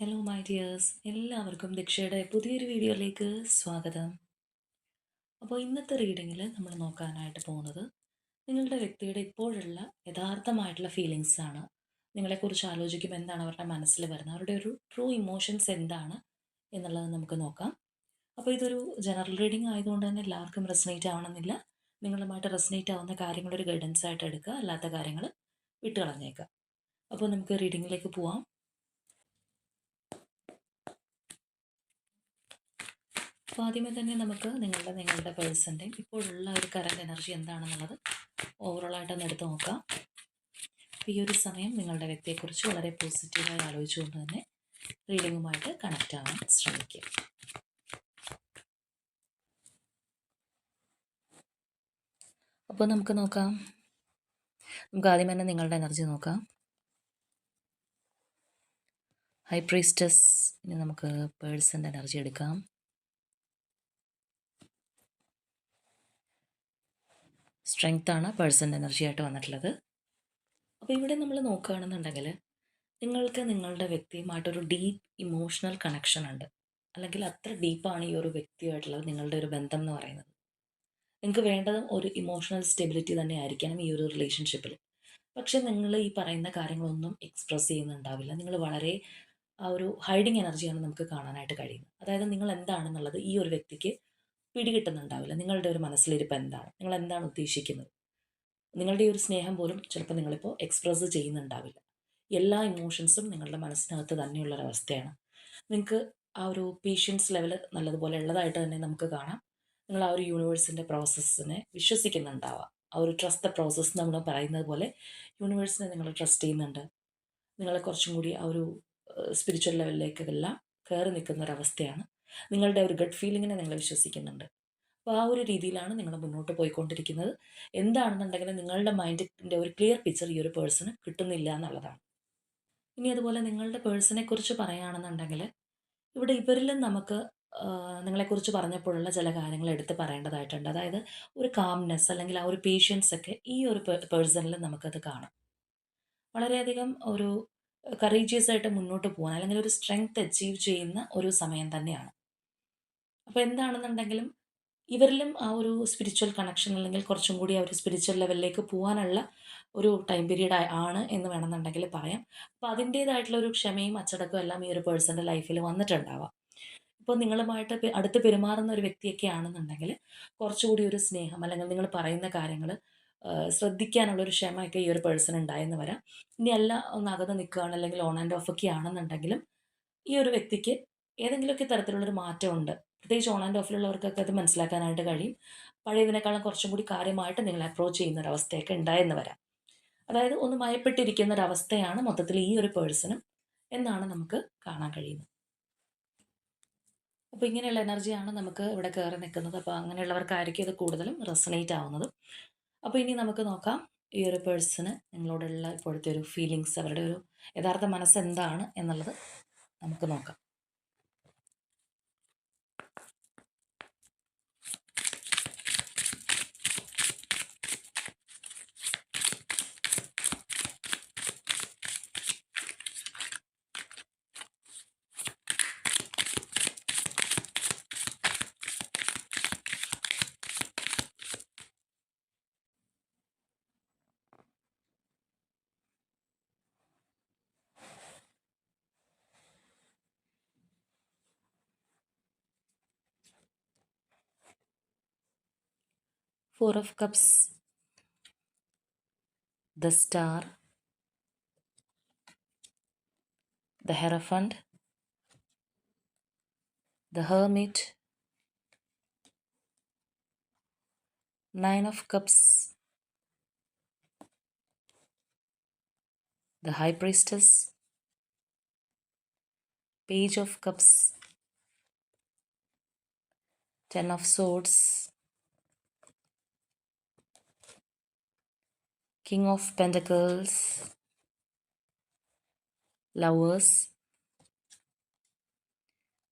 Hello my dears എല്ലാവർക്കും ദീക്ഷയുടെ പുതിയൊരു വീഡിയോയിലേക്ക് സ്വാഗതം. അപ്പോൾ ഇന്നത്തെ റീഡിങ്ങിൽ നമ്മൾ നോക്കാനായിട്ട് പോകുന്നത് നിങ്ങളുടെ വ്യക്തിയുടെ ഇപ്പോഴുള്ള യഥാർത്ഥമായിട്ടുള്ള ഫീലിങ്സ് ആണ്. നിങ്ങളെക്കുറിച്ച് ആലോചിക്കുമ്പോൾ എന്താണ് അവരുടെ മനസ്സിൽ വരുന്നത്? അവരുടെ ഒരു ട്രൂ ഇമോഷൻസ് എന്താണ് എന്നുള്ളത് നമുക്ക് നോക്കാം. അപ്പോൾ ഇതൊരു ജനറൽ റീഡിംഗ് ആയതുകൊണ്ട് തന്നെ എല്ലാവർക്കും റെസനേറ്റ് ആവണമെന്നില്ല. നിങ്ങളുമായിട്ട് റെസനേറ്റ് ആവുന്ന കാര്യങ്ങൾ ഒരു ഗൈഡൻസ് ആയിട്ട് എടുക്കുക. അല്ലാത്ത കാര്യങ്ങൾ വിട്ടുകളഞ്ഞേക്കുക. അപ്പോൾ നമുക്ക് റീഡിങ്ങിലേക്ക് പോവാം. അപ്പോൾ ആദ്യമേ തന്നെ നമുക്ക് നിങ്ങളുടെ നിങ്ങളുടെ പേഴ്സന്റെയും ഇപ്പോഴുള്ള ഒരു കറന്റ് എനർജി എന്താണെന്നുള്ളത് ഓവറോളായിട്ടൊന്ന് എടുത്ത് നോക്കാം. അപ്പോൾ ഈ ഒരു സമയം നിങ്ങളുടെ വ്യക്തിയെക്കുറിച്ച് വളരെ പോസിറ്റീവായി ആലോചിച്ചുകൊണ്ട് തന്നെ റീഡിങ്ങുമായിട്ട് കണക്റ്റ് ആവാൻ ശ്രമിക്കുക അപ്പോൾ നമുക്ക് നോക്കാം. നമുക്ക് ആദ്യം തന്നെ നിങ്ങളുടെ എനർജി നോക്കാം. ഹൈ പ്രീസ്റ്റസ് ഇനി നമുക്ക് പേഴ്സന്റെ എനർജി എടുക്കാം. സ്ട്രെങ്ത് ആണ് പേഴ്സന്റെ എനർജി ആയിട്ട് വന്നിട്ടുള്ളത്. അപ്പോൾ ഇവിടെ നമ്മൾ നോക്കുകയാണെന്നുണ്ടെങ്കിൽ നിങ്ങൾക്ക് നിങ്ങളുടെ വ്യക്തിയുമായിട്ടൊരു ഡീപ്പ് ഇമോഷണൽ കണക്ഷൻ ഉണ്ട്. അല്ലെങ്കിൽ അത്ര ഡീപ്പാണ് ഈ ഒരു വ്യക്തിയുമായിട്ടുള്ളത് നിങ്ങളുടെ ഒരു ബന്ധം എന്ന് പറയുന്നത്. നിങ്ങൾക്ക് വേണ്ടത് ഒരു ഇമോഷണൽ സ്റ്റെബിലിറ്റി തന്നെ ആയിരിക്കണം ഈ ഒരു റിലേഷൻഷിപ്പിൽ. പക്ഷേ നിങ്ങൾ ഈ പറയുന്ന കാര്യങ്ങളൊന്നും എക്സ്പ്രസ് ചെയ്യുന്നുണ്ടാവില്ല. നിങ്ങൾ വളരെ ആ ഒരു ഹൈഡിങ് എനർജിയാണ് നമുക്ക് കാണാനായിട്ട് കഴിയുന്നത്. അതായത് നിങ്ങൾ എന്താണെന്നുള്ളത് ഈ ഒരു വ്യക്തിക്ക് പിടികിട്ടുന്നുണ്ടാവില്ല. നിങ്ങളുടെ ഒരു മനസ്സിലിരിപ്പ് എന്താണ്? നിങ്ങൾ എന്താണ് ഉദ്ദേശിക്കുന്നത്? നിങ്ങളുടെ ഒരു സ്നേഹം പോലും ചിലപ്പോൾ നിങ്ങളിപ്പോൾ എക്സ്പ്രസ് ചെയ്യുന്നുണ്ടാവില്ല. എല്ലാ ഇമോഷൻസും നിങ്ങളുടെ മനസ്സിനകത്ത് തന്നെയുള്ള ഒരവസ്ഥയാണ് നിങ്ങൾക്ക് ആ ഒരു പേഷ്യൻസ് ലെവൽ നല്ലതുപോലെ ഉള്ളതായിട്ട് തന്നെ നമുക്ക് കാണാം. നിങ്ങൾ ആ ഒരു യൂണിവേഴ്സിന്റെ പ്രോസസ്സിനെ വിശ്വസിക്കുന്നുണ്ടാവാം. ആ ഒരു ട്രസ്റ്റ് ദ പ്രോസസ്സ് നമ്മൾ പറയുന്നത് പോലെ യൂണിവേഴ്സിനെ നിങ്ങൾ ട്രസ്റ്റ് ചെയ്യുന്നുണ്ട്. നിങ്ങളെ കുറച്ചും കൂടി ആ ഒരു സ്പിരിച്വൽ ലെവലിലേക്കെല്ലാം കയറി നിൽക്കുന്ന ഒരവസ്ഥയാണ് നിങ്ങളുടെ ഒരു ഗഡ് ഫീലിങ്ങിനെ നിങ്ങൾ വിശ്വസിക്കുന്നുണ്ട്. അപ്പോൾ ആ ഒരു രീതിയിലാണ് നിങ്ങൾ മുന്നോട്ട് പോയിക്കൊണ്ടിരിക്കുന്നത്. എന്താണെന്നുണ്ടെങ്കിൽ നിങ്ങളുടെ മൈൻഡിന്റെ ഒരു ക്ലിയർ പിക്ചർ ഈ ഒരു പേഴ്സണ് കിട്ടുന്നില്ല എന്നുള്ളതാണ്. ഇനി അതുപോലെ നിങ്ങളുടെ പേഴ്സണെ കുറിച്ച് പറയുകയാണെന്നുണ്ടെങ്കിൽ ഇവിടെ ഇവരിലും നമുക്ക് നിങ്ങളെക്കുറിച്ച് പറഞ്ഞപ്പോഴുള്ള ചില കാര്യങ്ങൾ എടുത്ത് പറയേണ്ടതായിട്ടുണ്ട്. അതായത് ഒരു കാംനെസ് അല്ലെങ്കിൽ ആ ഒരു പേഷ്യൻസ് ഒക്കെ ഈ ഒരു പേഴ്സണിൽ നമുക്കത് കാണാം. വളരെയധികം ഒരു കറേജിയസ് ആയിട്ട് മുന്നോട്ട് പോകാൻ അല്ലെങ്കിൽ ഒരു സ്ട്രെങ്ത് അച്ചീവ് ചെയ്യുന്ന ഒരു സമയം തന്നെയാണ്. അപ്പോൾ എന്താണെന്നുണ്ടെങ്കിലും ഇവരിലും ആ ഒരു സ്പിരിച്വൽ കണക്ഷൻ അല്ലെങ്കിൽ കുറച്ചും കൂടി ആ ഒരു സ്പിരിച്വൽ ലെവലിലേക്ക് പോകാനുള്ള ഒരു ടൈം പീരീഡ് ആണ് എന്ന് വേണമെന്നുണ്ടെങ്കിൽ പറയാം. അപ്പോൾ അതിന്റേതായിട്ടുള്ള ഒരു ക്ഷമയും അച്ചടക്കവും എല്ലാം ഈ ഒരു പേഴ്സന്റെ ലൈഫിൽ വന്നിട്ടുണ്ടാവാം. ഇപ്പോൾ നിങ്ങളുമായിട്ട് അടുത്ത് പെരുമാറുന്ന ഒരു വ്യക്തിയൊക്കെ ആണെന്നുണ്ടെങ്കിൽ കുറച്ചുകൂടി ഒരു സ്നേഹം അല്ലെങ്കിൽ നിങ്ങൾ പറയുന്ന കാര്യങ്ങൾ ശ്രദ്ധിക്കാനുള്ളൊരു ക്ഷമയൊക്കെ ഈ ഒരു പേഴ്സൺ ഉണ്ടായെന്ന് വരാം. ഇനി അല്ല ഒന്ന് അകന്ന് നിൽക്കുകയാണ് അല്ലെങ്കിൽ ഓൺ ആൻഡ് ഓഫ് ഒക്കെ ആണെന്നുണ്ടെങ്കിലും ഈ ഒരു വ്യക്തിക്ക് ഏതെങ്കിലുമൊക്കെ തരത്തിലുള്ളൊരു മാറ്റമുണ്ട്. പ്രത്യേകിച്ച് ഓൺ ആൻഡ് ഓഫിലുള്ളവർക്കൊക്കെ അത് മനസ്സിലാക്കാനായിട്ട് കഴിയും. പഴയതിനേക്കാളും കുറച്ചും കൂടി കാര്യമായിട്ട് നിങ്ങൾ അപ്രോച്ച് ചെയ്യുന്ന ഒരവസ്ഥയൊക്കെ ഉണ്ടായെന്ന് വരാം. അതായത് ഒന്ന് മയപ്പെട്ടിരിക്കുന്ന ഒരു അവസ്ഥയാണ് മൊത്തത്തിൽ ഈ ഒരു പേഴ്സണും എന്നാണ് നമുക്ക് കാണാൻ കഴിയുന്നത്. അപ്പോൾ ഇങ്ങനെയുള്ള എനർജിയാണ് നമുക്ക് ഇവിടെ കയറി നിൽക്കുന്നത്. അപ്പോൾ അങ്ങനെയുള്ളവർക്കായിരിക്കും ഇത് കൂടുതലും റെസണേറ്റ് ആവുന്നത്. അപ്പോൾ ഇനി നമുക്ക് നോക്കാം ഈ ഒരു പേഴ്സണ് നിങ്ങളോടുള്ള ഇപ്പോഴത്തെ ഒരു ഫീലിങ്സ് അവരുടെ ഒരു യഥാർത്ഥ മനസ്സ് എന്താണ് എന്നുള്ളത് നമുക്ക് നോക്കാം. Four of Cups, the Star, the Hierophant, the Hermit, Nine of Cups, the High Priestess, Page of Cups, Ten of Swords, King of Pentacles, Lovers,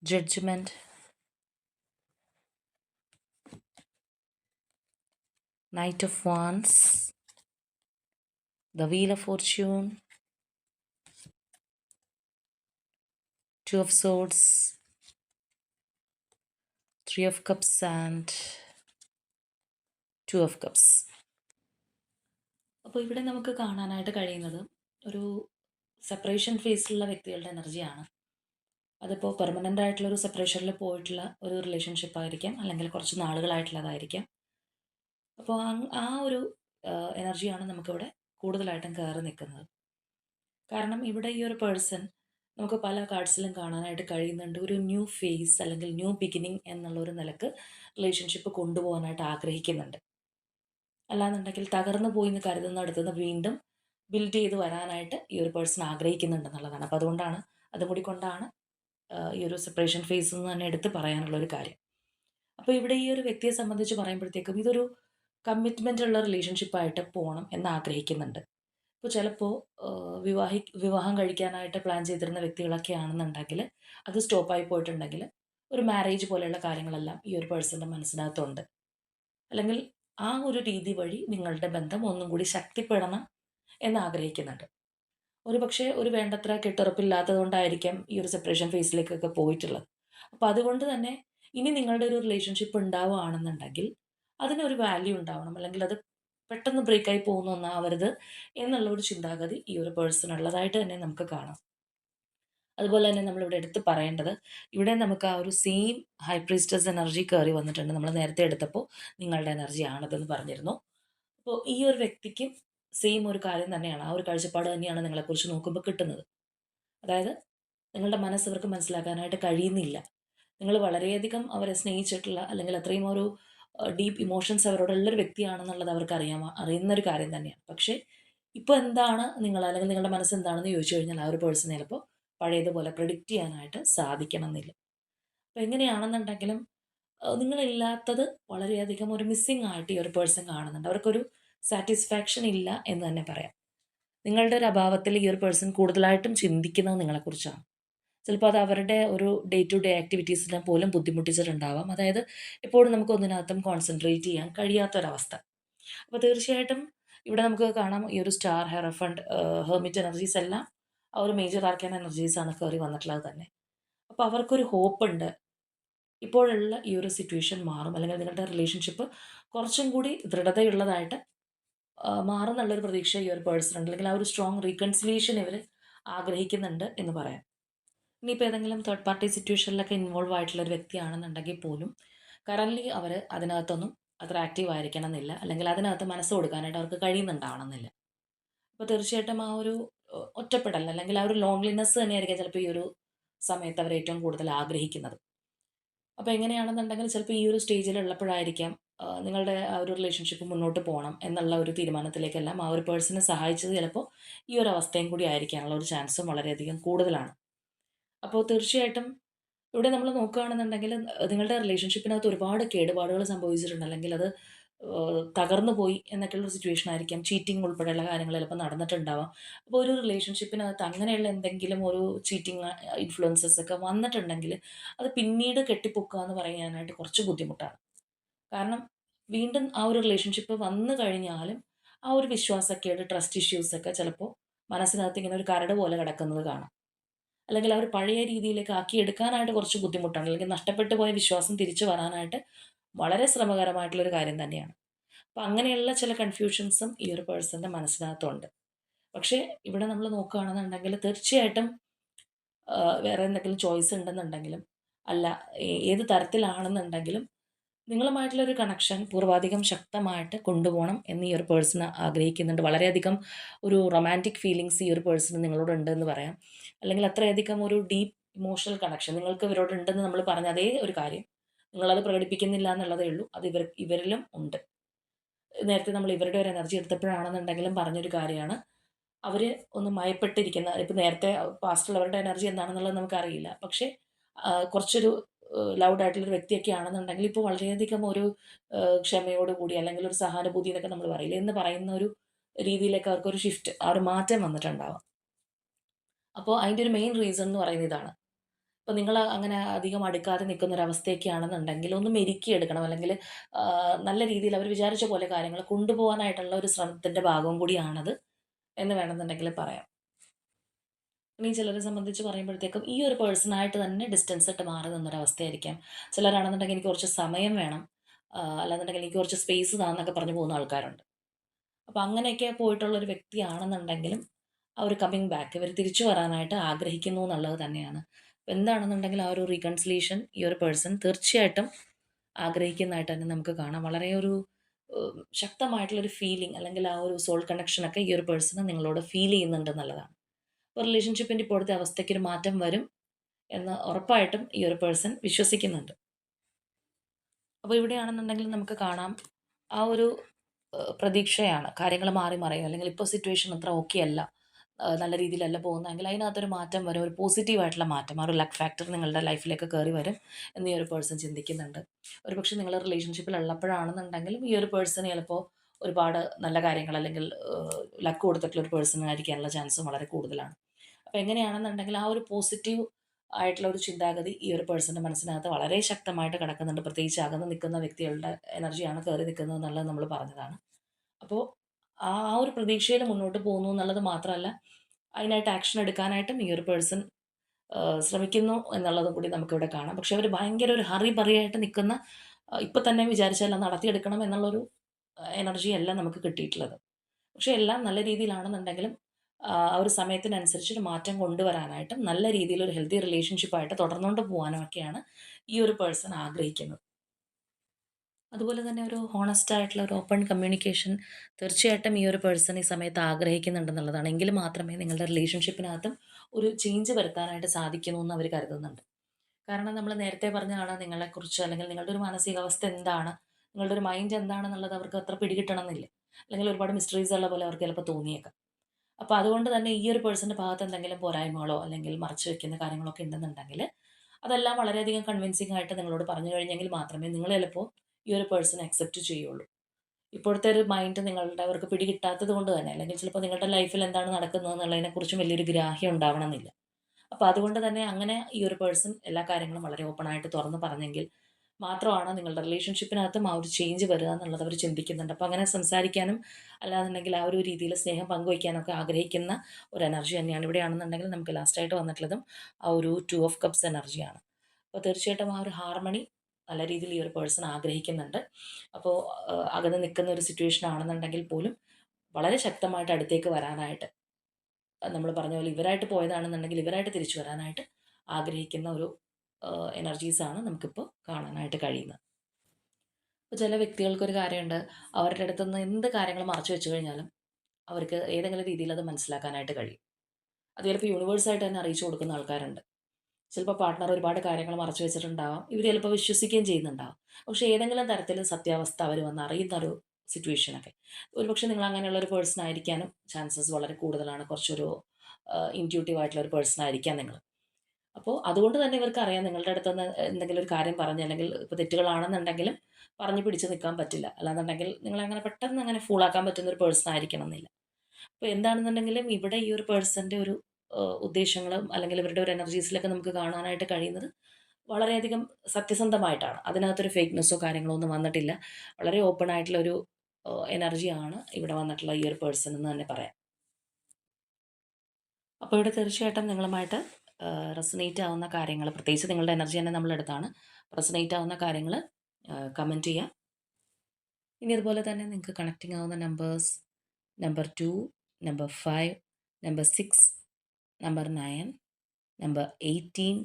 Judgment, Knight of Wands, the Wheel of Fortune, two of swords three of cups and two of cups അപ്പോൾ ഇവിടെ നമുക്ക് കാണാനായിട്ട് കഴിയുന്നത് ഒരു separation ഫേസിലുള്ള വ്യക്തികളുടെ എനർജിയാണ് അതിപ്പോൾ permanent ആയിട്ടുള്ള ഒരു സെപ്പറേഷനിൽ പോയിട്ടുള്ള ഒരു റിലേഷൻഷിപ്പ് ആയിരിക്കാം. അല്ലെങ്കിൽ കുറച്ച് നാളുകളായിട്ടുള്ളതായിരിക്കാം. അപ്പോൾ ആ- ഒരു എനർജിയാണ് നമുക്കിവിടെ കൂടുതലായിട്ടും കയറി നിൽക്കുന്നത്. കാരണം ഇവിടെ ഈ ഒരു പേഴ്സൺ നമുക്ക് പല കാർഡ്സിലും കാണാനായിട്ട് കഴിയുന്നുണ്ട്. ഒരു ന്യൂ ഫേസ് അല്ലെങ്കിൽ ന്യൂ ബിഗിനിങ് എന്നുള്ള ഒരു നിലയ്ക്ക് റിലേഷൻഷിപ്പ് കൊണ്ടുപോകാനായിട്ട് ആഗ്രഹിക്കുന്നുണ്ട്. അല്ലാന്നുണ്ടെങ്കിൽ തകർന്നു പോയി എന്ന് കരുതുന്ന അടുത്തുനിന്ന് വീണ്ടും ബിൽഡ് ചെയ്ത് വരാനായിട്ട് ഈ ഒരു പേഴ്സൺ ആഗ്രഹിക്കുന്നുണ്ടെന്നുള്ളതാണ്. അപ്പോൾ അതുകൊണ്ടാണ് അതും കൂടി കൊണ്ടാണ് ഈ ഒരു സെപ്പറേഷൻ ഫേസ് എന്ന് തന്നെ എടുത്ത് പറയാനുള്ള ഒരു കാര്യം. അപ്പോൾ ഇവിടെ ഈ ഒരു വ്യക്തിയെ സംബന്ധിച്ച് പറയുമ്പോഴത്തേക്കും ഇതൊരു കമ്മിറ്റ്മെന്റ് ഉള്ള റിലേഷൻഷിപ്പായിട്ട് പോകണം എന്ന് ആഗ്രഹിക്കുന്നുണ്ട് ഇപ്പോൾ ചിലപ്പോൾ വിവാഹി വിവാഹം കഴിക്കാനായിട്ട് പ്ലാൻ ചെയ്തിരുന്ന വ്യക്തികളൊക്കെ ആണെന്നുണ്ടെങ്കിൽ അത് സ്റ്റോപ്പായി പോയിട്ടുണ്ടെങ്കിൽ ഒരു മാരേജ് പോലെയുള്ള കാര്യങ്ങളെല്ലാം ഈ ഒരു പേഴ്സന്റെ മനസ്സിനകത്തുണ്ട്. അല്ലെങ്കിൽ ആ ഒരു രീതി വഴി നിങ്ങളുടെ ബന്ധം ഒന്നും കൂടി ശക്തിപ്പെടണം എന്ന് ആഗ്രഹിക്കുന്നുണ്ട്. ഒരു പക്ഷേ ഒരു വേണ്ടത്ര കെട്ടുറപ്പില്ലാത്തത് കൊണ്ടായിരിക്കാം ഈ ഒരു സെപ്പറേഷൻ ഫേസിലേക്കൊക്കെ പോയിട്ടുള്ളത്. അപ്പോൾ അതുകൊണ്ട് തന്നെ ഇനി നിങ്ങളുടെ ഒരു റിലേഷൻഷിപ്പ് ഉണ്ടാവുകയാണെന്നുണ്ടെങ്കിൽ അതിനൊരു വാല്യൂ ഉണ്ടാവണം. അല്ലെങ്കിൽ അത് പെട്ടെന്ന് ബ്രേക്കായി പോകുന്ന ഒന്നാവരുത് എന്നുള്ള ഒരു ചിന്താഗതി ഈ ഒരു പേഴ്സൺ ഉള്ളതായിട്ട് തന്നെ നമുക്ക് കാണാം. അതുപോലെ തന്നെ നമ്മളിവിടെ എടുത്ത് പറയേണ്ടത് ഇവിടെ നമുക്ക് ആ ഒരു സെയിം ഹൈ പ്രീസ്റ്റസ് എനർജി കയറി വന്നിട്ടുണ്ട്. നമ്മൾ നേരത്തെ എടുത്തപ്പോൾ നിങ്ങളുടെ എനർജി ആണതെന്ന് പറഞ്ഞിരുന്നു. അപ്പോൾ ഈ ഒരു വ്യക്തിക്കും സെയിം ഒരു കാര്യം തന്നെയാണ്. ആ ഒരു കാഴ്ചപ്പാട് തന്നെയാണ് നിങ്ങളെക്കുറിച്ച് നോക്കുമ്പോൾ കിട്ടുന്നത്. അതായത് നിങ്ങളുടെ മനസ്സ് ഇവർക്ക് മനസ്സിലാക്കാനായിട്ട് കഴിയുന്നില്ല. നിങ്ങൾ വളരെയധികം അവരെ സ്നേഹിച്ചിട്ടുള്ള അല്ലെങ്കിൽ അത്രയും ഒരു ഡീപ്പ് ഇമോഷൻസ് അവരോടുള്ളൊരു വ്യക്തിയാണെന്നുള്ളത് അവർക്ക് അറിയാം അറിയുന്ന ഒരു കാര്യം തന്നെയാണ്. പക്ഷേ ഇപ്പോൾ എന്താണ് നിങ്ങൾ അല്ലെങ്കിൽ നിങ്ങളുടെ മനസ്സ് എന്താണെന്ന് ചോദിച്ചു കഴിഞ്ഞാൽ ആ ഒരു പേഴ്സൺ ചിലപ്പോൾ പഴയതുപോലെ പ്രിഡിക്റ്റ് ചെയ്യാനായിട്ട് സാധിക്കണമെന്നില്ല. അപ്പം അപ്പോൾ എങ്ങനെയാണെന്നുണ്ടെങ്കിലും നിങ്ങളില്ലാത്തത് വളരെയധികം ഒരു മിസ്സിങ് ആയിട്ട് ഈ ഒരു പേഴ്സൺ കാണുന്നുണ്ട്. അവർക്കൊരു സാറ്റിസ്ഫാക്ഷൻ ഇല്ല എന്ന് തന്നെ പറയാം. നിങ്ങളുടെ ഒരു അഭാവത്തിൽ ഈ ഒരു പേഴ്സൺ കൂടുതലായിട്ടും ചിന്തിക്കുന്നത് നിങ്ങളെക്കുറിച്ചാണ്. ചിലപ്പോൾ അത് അവരുടെ ഒരു ഡേ ടു ഡേ ആക്ടിവിറ്റീസിനെ പോലും ബുദ്ധിമുട്ടിച്ചിട്ടുണ്ടാവാം. അതായത് എപ്പോഴും നമുക്ക് ഒന്നിനകത്തും കോൺസെൻട്രേറ്റ് ചെയ്യാൻ കഴിയാത്തൊരവസ്ഥ. അപ്പോൾ തീർച്ചയായിട്ടും ഇവിടെ നമുക്ക് കാണാം ഈ ഒരു സ്റ്റാർ ഹെറഫണ്ട് ഹെർമിറ്റ് എനർജീസ് എല്ലാം ആ ഒരു മേജർ ആർക്കാൻ എനർജീസ് ആണ് കയറി വന്നിട്ടുള്ളത് തന്നെ. അപ്പോൾ അവർക്കൊരു ഹോപ്പ് ഉണ്ട്. ഇപ്പോഴുള്ള ഈ ഒരു സിറ്റുവേഷൻ മാറും. അല്ലെങ്കിൽ നിങ്ങളുടെ റിലേഷൻഷിപ്പ് കുറച്ചും കൂടി ദൃഢതയുള്ളതായിട്ട് മാറുന്നുള്ളൊരു പ്രതീക്ഷ ഈ ഒരു പേഴ്സൺ ഉണ്ട്. അല്ലെങ്കിൽ ആ ഒരു സ്ട്രോങ് റീകൺസിലിയേഷൻ ഇവർ ആഗ്രഹിക്കുന്നുണ്ട് എന്ന് പറയാം. ഇനിയിപ്പോൾ ഏതെങ്കിലും തേർഡ് പാർട്ടി സിറ്റുവേഷനിലൊക്കെ ഇൻവോൾവ് ആയിട്ടുള്ള ഒരു വ്യക്തിയാണെന്നുണ്ടെങ്കിൽ പോലും കറന്റ്ലി അവർ അതിനകത്തൊന്നും അത്ര ആക്റ്റീവ് ആയിരിക്കണം എന്നില്ല അല്ലെങ്കിൽ അതിനകത്ത് മനസ്സ് കൊടുക്കാനായിട്ട് അവർക്ക് കഴിയുന്നുണ്ടാവണം എന്നില്ല അപ്പോൾ തീർച്ചയായിട്ടും ആ ഒരു ഒറ്റപ്പെടൽ അല്ലെങ്കിൽ ആ ഒരു ലോൺലിനെസ് തന്നെയായിരിക്കും ചിലപ്പോൾ ഈ ഒരു സമയത്ത് അവർ ഏറ്റവും കൂടുതൽ ആഗ്രഹിക്കുന്നത്. അപ്പോൾ എങ്ങനെയാണെന്നുണ്ടെങ്കിൽ ചിലപ്പോൾ ഈ ഒരു ആ, നിങ്ങളുടെ ആ ഒരു റിലേഷൻഷിപ്പ് മുന്നോട്ട് പോകണം എന്നുള്ള ഒരു തീരുമാനത്തിലേക്കെല്ലാം ആ ഒരു പേഴ്സണെ സഹായിച്ചത് ചിലപ്പോൾ ഈ ഒരു അവസ്ഥയും കൂടി ആയിരിക്കാനുള്ള ഒരു ചാൻസും വളരെയധികം കൂടുതലാണ്. അപ്പോൾ തീർച്ചയായിട്ടും ഇവിടെ നമ്മൾ നോക്കുകയാണെന്നുണ്ടെങ്കിൽ നിങ്ങളുടെ റിലേഷൻഷിപ്പിനകത്ത് ഒരുപാട് കേടുപാടുകൾ സംഭവിച്ചിട്ടുണ്ട്. അല്ലെങ്കിൽ അത് തകർന്നു പോയി എന്നൊക്കെയുള്ള സിറ്റുവേഷൻ ആയിരിക്കാം. ചീറ്റിംഗ് ഉൾപ്പെടെയുള്ള കാര്യങ്ങൾ ചിലപ്പോൾ നടന്നിട്ടുണ്ടാവാം. അപ്പോൾ ഒരു റിലേഷൻഷിപ്പിനകത്ത് അങ്ങനെയുള്ള എന്തെങ്കിലും ഒരു ചീറ്റിംഗ് ഇൻഫ്ലുവൻസസ് ഒക്കെ വന്നിട്ടുണ്ടെങ്കിൽ അത് പിന്നീട് കെട്ടിപ്പൊക്കുക എന്ന് പറയാനായിട്ട് കുറച്ച് ബുദ്ധിമുട്ടാണ്. കാരണം വീണ്ടും ആ ഒരു റിലേഷൻഷിപ്പ് വന്നു കഴിഞ്ഞാലും ആ ഒരു വിശ്വാസക്കേട് ട്രസ്റ്റ് ഇഷ്യൂസൊക്കെ ചിലപ്പോൾ മനസ്സിനകത്ത് ഇങ്ങനെ ഒരു കരട് പോലെ കിടക്കുന്നത് കാണാം. അല്ലെങ്കിൽ അവർ പഴയ രീതിയിലേക്ക് ആക്കിയെടുക്കാനായിട്ട് കുറച്ച് ബുദ്ധിമുട്ടാണ്. അല്ലെങ്കിൽ നഷ്ടപ്പെട്ടു പോയ വിശ്വാസം തിരിച്ചു വരാനായിട്ട് വളരെ ശ്രമകരമായിട്ടുള്ള ഒരു കാര്യം തന്നെയാണ്. അപ്പം അങ്ങനെയുള്ള ചില കൺഫ്യൂഷൻസും ഈ ഒരു പേഴ്സന്റെ മനസ്സിനകത്തുണ്ട്. പക്ഷേ ഇവിടെ നമ്മൾ നോക്കുകയാണെന്നുണ്ടെങ്കിൽ തീർച്ചയായിട്ടും വേറെ എന്തെങ്കിലും ചോയ്സ് ഉണ്ടെന്നുണ്ടെങ്കിലും അല്ല ഏത് തരത്തിലാണെന്നുണ്ടെങ്കിലും നിങ്ങളുമായിട്ടുള്ള ഒരു കണക്ഷൻ പൂർവാധികം ശക്തമായിട്ട് കൊണ്ടുപോകണം എന്ന് ഈ ഒരു പേഴ്സൺ ആഗ്രഹിക്കുന്നുണ്ട്. വളരെയധികം ഒരു റൊമാന്റിക് ഫീലിങ്സ് ഈ ഒരു പേഴ്സൺ നിങ്ങളോടുണ്ട് എന്ന് പറയാം. അല്ലെങ്കിൽ അത്രയധികം ഒരു ഡീപ്പ് ഇമോഷണൽ കണക്ഷൻ നിങ്ങൾക്ക് ഇവരോടുണ്ടെന്ന് നമ്മൾ പറഞ്ഞ അതേ ഒരു കാര്യം. നിങ്ങളത് പ്രകടിപ്പിക്കുന്നില്ല എന്നുള്ളതേ ഉള്ളൂ. അത് ഇവർ ഇവരിലും ഉണ്ട്. നേരത്തെ നമ്മൾ ഇവരുടെ ഒരു എനർജി എടുത്തപ്പോഴാണെന്നുണ്ടെങ്കിലും പറഞ്ഞൊരു കാര്യമാണ്. അവർ ഒന്ന് മയപ്പെട്ടിരിക്കുന്ന ഇപ്പം നേരത്തെ പാസ്റ്റിൽ എനർജി എന്താണെന്നുള്ളത് നമുക്കറിയില്ല. പക്ഷേ കുറച്ചൊരു ലൗഡായിട്ടുള്ളൊരു വ്യക്തിയൊക്കെ ആണെന്നുണ്ടെങ്കിൽ ഇപ്പോൾ വളരെയധികം ഒരു ക്ഷമയോട് ക്ഷമയോടുകൂടി അല്ലെങ്കിൽ ഒരു സഹാനുഭൂതി എന്നൊക്കെ നമ്മൾ പറയില്ല. എന്ന് പറയുന്ന ഒരു രീതിയിലേക്ക് അവർക്കൊരു ഷിഫ്റ്റ് ആ ഒരു മാറ്റം വന്നിട്ടുണ്ടാവാം. അപ്പോൾ അതിന്റെ ഒരു മെയിൻ റീസൺ എന്ന് പറയുന്നത് ഇതാണ്. ഇപ്പോൾ നിങ്ങൾ അങ്ങനെ അധികം അടുക്കാതെ നിൽക്കുന്ന ഒരു അവസ്ഥയൊക്കെ ആണെന്നുണ്ടെങ്കിൽ ഒന്ന് മെരുക്കിയെടുക്കണം അല്ലെങ്കിൽ നല്ല രീതിയിൽ അവർ വിചാരിച്ച പോലെ കാര്യങ്ങൾ കൊണ്ടുപോകാനായിട്ടുള്ള ഒരു ശ്രമത്തിന്റെ ഭാഗവും കൂടിയാണത് എന്ന് വേണമെന്നുണ്ടെങ്കിൽ പറയാം ഇനി ചിലരെ സംബന്ധിച്ച് പറയുമ്പോഴത്തേക്കും ഈ ഒരു പേഴ്സണായിട്ട് തന്നെ ഡിസ്റ്റൻസ് ഇട്ട് മാറി നിന്നൊരവസ്ഥയായിരിക്കാം. ചിലരാണെന്നുണ്ടെങ്കിൽ എനിക്ക് കുറച്ച് സമയം വേണം. അല്ലാന്നുണ്ടെങ്കിൽ എനിക്ക് കുറച്ച് സ്പേസ് താന്നൊക്കെ പറഞ്ഞു പോകുന്ന ആൾക്കാരുണ്ട്. അപ്പൊ അങ്ങനെയൊക്കെ പോയിട്ടുള്ള ഒരു വ്യക്തിയാണെന്നുണ്ടെങ്കിലും ആ ഒരു കമ്മിങ് ബാക്ക് ഇവർ തിരിച്ചു വരാനായിട്ട് ആഗ്രഹിക്കുന്നു എന്നുള്ളത് തന്നെയാണ്. എന്താണെന്നുണ്ടെങ്കിൽ ആ ഒരു റീകൺസിലേഷൻ ഈ ഒരു പേഴ്സൺ തീർച്ചയായിട്ടും ആഗ്രഹിക്കുന്നതായിട്ട് തന്നെ നമുക്ക് കാണാം. വളരെ ഒരു ശക്തമായിട്ടുള്ളൊരു ഫീലിംഗ് അല്ലെങ്കിൽ ആ ഒരു സോൾ കണക്ഷൻ ഒക്കെ ഈ ഒരു പേഴ്സണ് നിങ്ങളോട് ഫീൽ ചെയ്യുന്നുണ്ട് എന്നുള്ളതാണ്. അപ്പോൾ റിലേഷൻഷിപ്പിന്റെ ഇപ്പോഴത്തെ അവസ്ഥയ്ക്ക് ഒരു മാറ്റം വരും എന്ന് ഉറപ്പായിട്ടും ഈ ഒരു പേഴ്സൺ വിശ്വസിക്കുന്നുണ്ട്. അപ്പോൾ ഇവിടെയാണെന്നുണ്ടെങ്കിൽ നമുക്ക് കാണാം ആ ഒരു പ്രതീക്ഷയാണ്. കാര്യങ്ങൾ മാറി മറിയും അല്ലെങ്കിൽ ഇപ്പോൾ സിറ്റുവേഷൻ അത്ര ഓക്കെ അല്ല. നല്ല രീതിയിലല്ല പോകുന്നതെങ്കിൽ അതിനകത്തൊരു മാറ്റം വരും. ഒരു പോസിറ്റീവായിട്ടുള്ള മാറ്റം. ആ ഒരു ലക്ക് ഫാക്ടർ നിങ്ങളുടെ ലൈഫിലേക്ക് കയറി വരും എന്ന് ഈ ഒരു പേഴ്സൺ ചിന്തിക്കുന്നുണ്ട്. ഒരുപക്ഷെ നിങ്ങൾ റിലേഷൻഷിപ്പിൽ ഉള്ളപ്പോഴാണെന്നുണ്ടെങ്കിലും ഈ ഒരു പേഴ്സൺ ചിലപ്പോൾ ഒരുപാട് നല്ല കാര്യങ്ങൾ അല്ലെങ്കിൽ ലക്ക് കൊടുത്തിട്ടുള്ള ഒരു പേഴ്സൺ ആയിരിക്കാനുള്ള ചാൻസും വളരെ കൂടുതലാണ്. അപ്പോൾ എങ്ങനെയാണെന്നുണ്ടെങ്കിൽ ആ ഒരു പോസിറ്റീവ് ആയിട്ടുള്ള ഒരു ചിന്താഗതി ഈ ഒരു പേഴ്സന്റെ മനസ്സിനകത്ത് വളരെ ശക്തമായിട്ട് കിടക്കുന്നുണ്ട്. പ്രത്യേകിച്ച് അകന്ന് നിൽക്കുന്ന വ്യക്തികളുടെ എനർജിയാണ് കയറി നിൽക്കുന്നത് എന്നുള്ളത് നമ്മൾ പറഞ്ഞതാണ്. അപ്പോൾ ആ ഒരു പ്രതീക്ഷയിൽ മുന്നോട്ട് പോകുന്നു എന്നുള്ളത് മാത്രമല്ല, അതിനായിട്ട് ആക്ഷൻ എടുക്കാനായിട്ടും ഈ ഒരു പേഴ്സൺ ശ്രമിക്കുന്നു എന്നുള്ളതും കൂടി നമുക്കിവിടെ കാണാം. പക്ഷെ അവർ ഭയങ്കര ഒരു ഹറി ബറി നിൽക്കുന്ന ഇപ്പം തന്നെ വിചാരിച്ചാൽ നടത്തിയെടുക്കണം എന്നുള്ളൊരു എനർജി അല്ല നമുക്ക് കിട്ടിയിട്ടുള്ളത്. പക്ഷെ എല്ലാം നല്ല രീതിയിലാണെന്നുണ്ടെങ്കിലും ആ ഒരു സമയത്തിനനുസരിച്ച് ഒരു മാറ്റം കൊണ്ടുവരാനായിട്ടും നല്ല രീതിയിൽ ഒരു ഹെൽത്തി റിലേഷൻഷിപ്പായിട്ട് തുടർന്നുകൊണ്ട് പോകാനും ഒക്കെയാണ് ഈ ഒരു പേഴ്സൺ ആഗ്രഹിക്കുന്നത്. അതുപോലെ തന്നെ ഒരു ഹോണസ്റ്റ് ആയിട്ടുള്ള ഒരു ഓപ്പൺ കമ്മ്യൂണിക്കേഷൻ തീർച്ചയായിട്ടും ഈ ഒരു പേഴ്സൺ ഈ സമയത്ത് ആഗ്രഹിക്കുന്നുണ്ടെന്നുള്ളതാണ്. എങ്കിൽ മാത്രമേ നിങ്ങളുടെ റിലേഷൻഷിപ്പിനകത്തും ഒരു ചേഞ്ച് വരുത്താനായിട്ട് സാധിക്കുന്നു എന്ന് അവർ കരുതുന്നുണ്ട്. കാരണം നമ്മൾ നേരത്തെ പറഞ്ഞതാണ് നിങ്ങളെക്കുറിച്ച് അല്ലെങ്കിൽ നിങ്ങളുടെ ഒരു മാനസികാവസ്ഥ എന്താണ്, നിങ്ങളുടെ ഒരു മൈൻഡ് എന്താണെന്നുള്ളത് അവർക്ക് അത്ര പിടികിട്ടണമെന്നില്ല. അല്ലെങ്കിൽ ഒരുപാട് മിസ്റ്ററീസ് ഉള്ള പോലെ അവർക്ക് ചിലപ്പോൾ തോന്നിയേക്കാം. അപ്പോൾ അതുകൊണ്ട് തന്നെ ഈ ഒരു പേഴ്സന്റെ ഭാഗത്ത് എന്തെങ്കിലും പോരായ്മകളോ അല്ലെങ്കിൽ മറച്ചു വെക്കുന്ന കാര്യങ്ങളൊക്കെ ഉണ്ടെന്നുണ്ടെങ്കിൽ അതെല്ലാം വളരെയധികം കൺവിൻസിംഗ് ആയിട്ട് നിങ്ങളോട് പറഞ്ഞു കഴിഞ്ഞെങ്കിൽ മാത്രമേ നിങ്ങൾ ചിലപ്പോൾ ഈ ഒരു പേഴ്സൺ അക്സെപ്റ്റ് ചെയ്യുള്ളൂ. ഇപ്പോഴത്തെ ഒരു മൈൻഡ് നിങ്ങളുടെ അവർക്ക് പിടികിട്ടാത്തത് കൊണ്ട് തന്നെ അല്ലെങ്കിൽ ചിലപ്പോൾ നിങ്ങളുടെ ലൈഫിൽ എന്താണ് നടക്കുന്നത് എന്നുള്ളതിനെക്കുറിച്ചും വലിയൊരു ഗ്രാഹ്യം ഉണ്ടാവണമെന്നില്ല. അപ്പോൾ അതുകൊണ്ട് തന്നെ അങ്ങനെ ഈ ഒരു പേഴ്സൺ എല്ലാ കാര്യങ്ങളും വളരെ ഓപ്പൺ ആയിട്ട് തുറന്ന് പറഞ്ഞെങ്കിൽ മാത്രമാണ് നിങ്ങളുടെ റിലേഷൻഷിപ്പിനകത്തും ആ ഒരു ചേഞ്ച് വരിക എന്നുള്ളത് അവർ ചിന്തിക്കുന്നുണ്ട്. അപ്പോൾ അങ്ങനെ സംസാരിക്കാനും അല്ലാന്നുണ്ടെങ്കിൽ ആ ഒരു രീതിയിൽ സ്നേഹം പങ്കുവയ്ക്കാനൊക്കെ ആഗ്രഹിക്കുന്ന ഒരു എനർജി തന്നെയാണ്. ഇവിടെയാണെന്നുണ്ടെങ്കിൽ നമുക്ക് ലാസ്റ്റായിട്ട് വന്നിട്ടുള്ളതും ആ ഒരു ടു ഓഫ് കപ്സ് എനർജിയാണ്. അപ്പോൾ തീർച്ചയായിട്ടും ആ ഒരു ഹാർമണി നല്ല രീതിയിൽ ഈ ഒരു പേഴ്സൺ ആഗ്രഹിക്കുന്നുണ്ട്. അപ്പോൾ അകന്ന് നിൽക്കുന്ന ഒരു സിറ്റുവേഷൻ ആണെന്നുണ്ടെങ്കിൽ പോലും വളരെ ശക്തമായിട്ട് അടുത്തേക്ക് വരാനായിട്ട് നമ്മൾ പറഞ്ഞ പോലെ ഇവരായിട്ട് പോയതാണെന്നുണ്ടെങ്കിൽ ഇവരായിട്ട് തിരിച്ചു വരാനായിട്ട് ആഗ്രഹിക്കുന്ന ഒരു എനർജീസാണ് നമുക്കിപ്പോൾ കാണാനായിട്ട് കഴിയുന്നത്. ഇപ്പോൾ ചില വ്യക്തികൾക്കൊരു കാര്യമുണ്ട്. അവരുടെ അടുത്തുനിന്ന് എന്ത് കാര്യങ്ങൾ മറച്ചു വെച്ച് കഴിഞ്ഞാലും അവർക്ക് ഏതെങ്കിലും രീതിയിൽ അത് മനസ്സിലാക്കാനായിട്ട് കഴിയും. അത് ചിലപ്പോൾ യൂണിവേഴ്സായിട്ട് തന്നെ അറിയിച്ചു കൊടുക്കുന്ന ആൾക്കാരുണ്ട്. ചിലപ്പോൾ പാർട്ട്ണർ ഒരുപാട് കാര്യങ്ങൾ മറച്ചു വെച്ചിട്ടുണ്ടാവാം. ഇവർ ചിലപ്പോൾ വിശ്വസിക്കുകയും ചെയ്യുന്നുണ്ടാവാം. പക്ഷേ ഏതെങ്കിലും തരത്തിൽ സത്യാവസ്ഥ അവർ വന്ന് അറിയുന്ന ഒരു സിറ്റുവേഷനൊക്കെ ഒരുപക്ഷെ നിങ്ങൾ അങ്ങനെയുള്ള ഒരു പേഴ്സൺ ആയിരിക്കാനും ചാൻസസ് വളരെ കൂടുതലാണ്. കുറച്ചൊരു ഇന്റ്യൂട്ടീവ് ആയിട്ടുള്ള ഒരു പേഴ്സൺ ആയിരിക്കാം നിങ്ങൾ. അപ്പോൾ അതുകൊണ്ട് തന്നെ ഇവർക്ക് അറിയാം നിങ്ങളുടെ അടുത്തുനിന്ന് എന്തെങ്കിലും ഒരു കാര്യം പറഞ്ഞ് അല്ലെങ്കിൽ ഇപ്പോൾ തെറ്റുകളാണെന്നുണ്ടെങ്കിലും പറഞ്ഞ് പിടിച്ച് നിൽക്കാൻ പറ്റില്ല. അല്ലാന്നുണ്ടെങ്കിൽ നിങ്ങൾ അങ്ങനെ പെട്ടെന്ന് അങ്ങനെ ഫൂളാക്കാൻ പറ്റുന്ന ഒരു പേഴ്സൺ ആയിരിക്കണം എന്നില്ല. അപ്പോൾ എന്താണെന്നുണ്ടെങ്കിലും ഇവിടെ ഈ ഒരു പേഴ്സന്റെ ഒരു ഉദ്ദേശങ്ങളും അല്ലെങ്കിൽ ഇവരുടെ ഒരു എനർജീസിലൊക്കെ നമുക്ക് കാണാനായിട്ട് കഴിയുന്നത് വളരെയധികം സത്യസന്ധമായിട്ടാണ്. അതിനകത്തൊരു ഫേക്ക്നെസ്സോ കാര്യങ്ങളോ ഒന്നും വന്നിട്ടില്ല. വളരെ ഓപ്പൺ ആയിട്ടുള്ള ഒരു എനർജിയാണ് ഇവിടെ വന്നിട്ടുള്ള ഈ ഒരു പേഴ്സൺ എന്ന് തന്നെ പറയാം. അപ്പോൾ ഇവിടെ തീർച്ചയായിട്ടും നിങ്ങളുമായിട്ട് റെസനേറ്റ് ആവുന്ന കാര്യങ്ങൾ പ്രത്യേകിച്ച് നിങ്ങളുടെ എനർജി തന്നെ നമ്മളെടുത്താണ്. റെസനേറ്റ് ആവുന്ന കാര്യങ്ങൾ കമന്റ് ചെയ്യുക. ഇനി അതുപോലെ തന്നെ നിങ്ങൾക്ക് കണക്റ്റിംഗ് ആവുന്ന numbers number two number five number 6, number 9, number 18,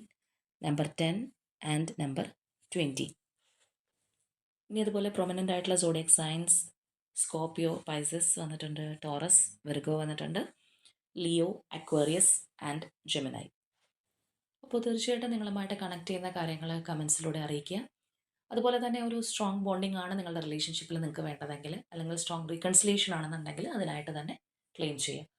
number 10 and number 20. ഇനി അതുപോലെ പ്രൊമനന്റ് ആയിട്ടുള്ള സോഡിയക് സയൻസ് സ്കോപ്പിയോ പൈസസ് വന്നിട്ടുണ്ട്. ടോറസ്, വെർഗോ വന്നിട്ടുണ്ട്. Leo, Aquarius and Gemini. അപ്പോൾ തീർച്ചയായിട്ടും നിങ്ങളുമായിട്ട് കണക്ട് ചെയ്യുന്ന കാര്യങ്ങൾ കമൻസിലൂടെ അറിയിക്കുക. അതുപോലെ തന്നെ ഒരു സ്ട്രോങ് ബോണ്ടിങ് ആണ് നിങ്ങളുടെ റിലേഷൻഷിപ്പിൽ നിങ്ങൾക്ക് വേണ്ടതെങ്കിൽ അല്ലെങ്കിൽ സ്ട്രോങ് റീകൺസിലേഷൻ ആണെന്നുണ്ടെങ്കിൽ അതിനായിട്ട് തന്നെ ക്ലെയിം ചെയ്യുക.